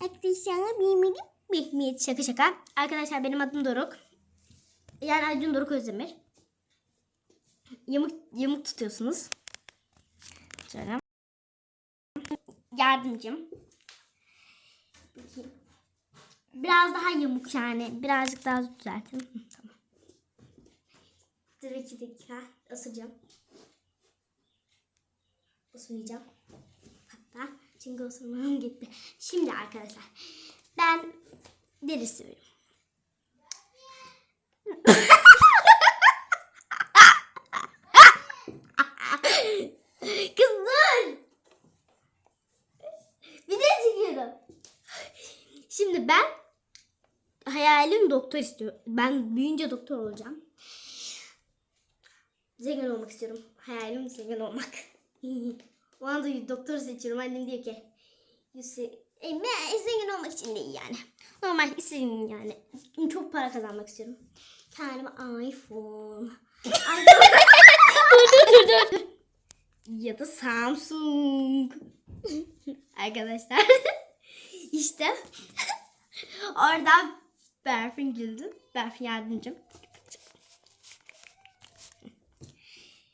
Arkadaşlar benim adım Mehmet. Şaka şaka. Arkadaşlar benim adım Doruk. Yani Acun Doruk Özdemir. Yamuk, yamuk tutuyorsunuz. Şöyle. Yardımcım. Biraz daha yamuk yani. Birazcık daha düzeltin. Tamam. Dur iki dakika. Isıracağım. Isırmayacağım. Çünkü ısırmam gitti. Şimdi arkadaşlar. Ben deri sürüyorum. Kız dur. De çekiyorum. Şimdi ben hayalim doktor istiyorum. Ben büyüyünce doktor olacağım. Zengin olmak istiyorum. Hayalim zengin olmak. o anda doktor seçiyorum. Annem diyor ki Yusuf, e, ben zengin olmak için değil yani. Normal istediğim yani. Çok para kazanmak istiyorum. Kendime iPhone. dur dur dur dur. Ya da Samsung. Arkadaşlar. işte. Orada Berfin güldü. Berfin yardımcım.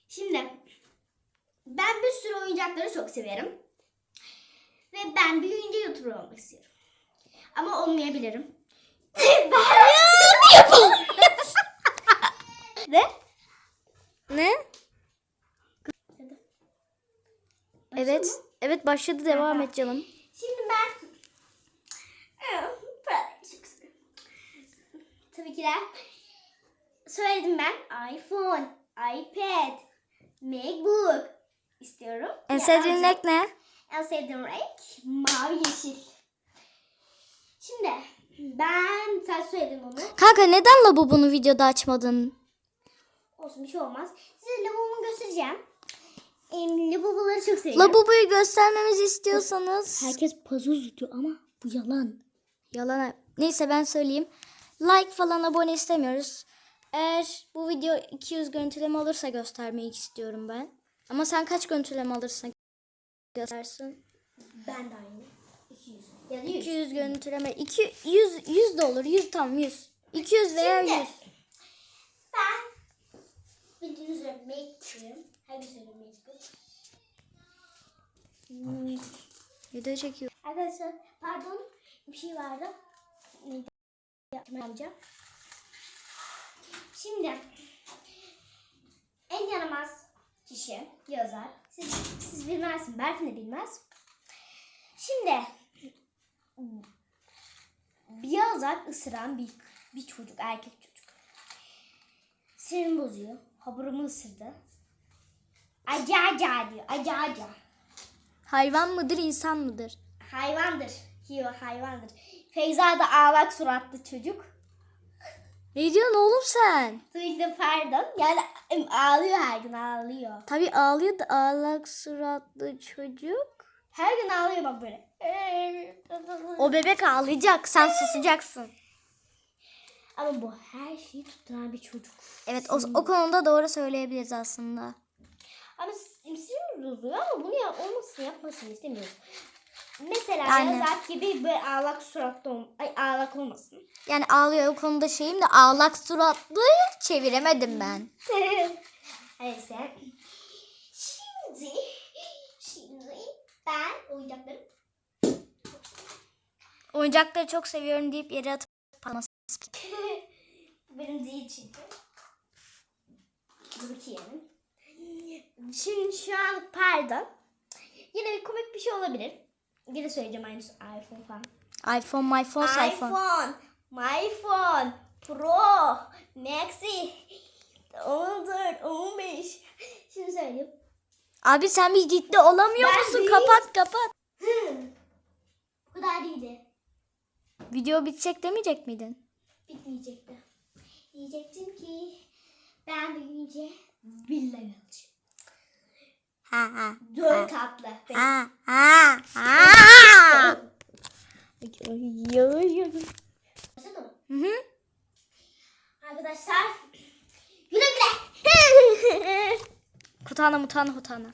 Şimdi ben bir sürü oyuncakları çok severim. Ve ben büyüyünce YouTuber olmak istiyorum. Ama olmayabilirim. ben Ne? Ne? Evet. Evet başladı devam et canım. Şimdi ben. Tabii ki de söyledim ben iPhone, iPad, MacBook istiyorum. En sevdiğin renk ne? En sevdiğim renk mavi yeşil. Şimdi ben sen söyledin onu. Kanka neden lavabonu videoda açmadın? Olsun bir şey olmaz. Size lavabomu göstereceğim. Em, lavaboları çok seviyorum. Lavaboyu göstermemizi istiyorsanız. Herkes pazoz tutuyor ama bu yalan. Yalan. Neyse ben söyleyeyim. Like falan abone istemiyoruz. Eğer bu video 200 görüntüleme alırsa göstermeyi istiyorum ben. Ama sen kaç görüntüleme alırsan göstersin. Ben de aynı. 200. Ya da 100. 200 görüntüleme. 2 100 100 de olur. 100 tam 100. 200 veya Şimdi 100. ben bildiğiniz üzere Make'im. Hangi söylüyorum Make'im? Video çekiyor. Arkadaşlar pardon bir şey vardı. Neydi? Yapmayacağım. Şimdi en yaramaz kişi yazar. Siz, siz bilmezsiniz. Berfin de bilmez. Şimdi bir yazar ısıran bir, bir çocuk, erkek çocuk. Sinirimi bozuyor. Haburumu ısırdı. Aca aca diyor. Aca aca. Hayvan mıdır insan mıdır? Hayvandır. Hayvandır. Feyza da ağlak suratlı çocuk. Ne diyorsun oğlum sen? De pardon. Yani ağlıyor her gün ağlıyor. Tabii ağlıyor da ağlak suratlı çocuk. Her gün ağlıyor bak böyle. O bebek ağlayacak. Sen susacaksın. Ama bu her şeyi tutturan bir çocuk. Evet o, o konuda doğru söyleyebiliriz aslında. Ama sinirimiz bozuyor ama bunu yap olmasını yapmasını istemiyoruz. Mesela Aynen. Yazak gibi böyle ağlak suratlı ay ağlak olmasın. Yani ağlıyor o konuda şeyim de ağlak suratlı çeviremedim ben. Neyse. Şimdi şimdi ben oyuncakları Oyuncakları çok seviyorum deyip yere atıp. Bu benim değil çünkü. Dur. Şimdi şu an pardon. Yine bir komik bir şey olabilir. Yine söyleyeceğim aynısı iPhone falan. iPhone, iPhone. iPhone, my phone, Pro, Maxi, 14, 15. Şimdi söyleyeyim. Abi sen bir ciddi olamıyor Ben musun? değil. Kapat kapat. Bu kadar değildi. Video bitecek demeyecek miydin? Bitmeyecekti. Diyecektim ki ben büyüyünce villa alacağım. Dört katlı. Mı? Hı hı. Arkadaşlar güle güle. Kutana mutana hutana.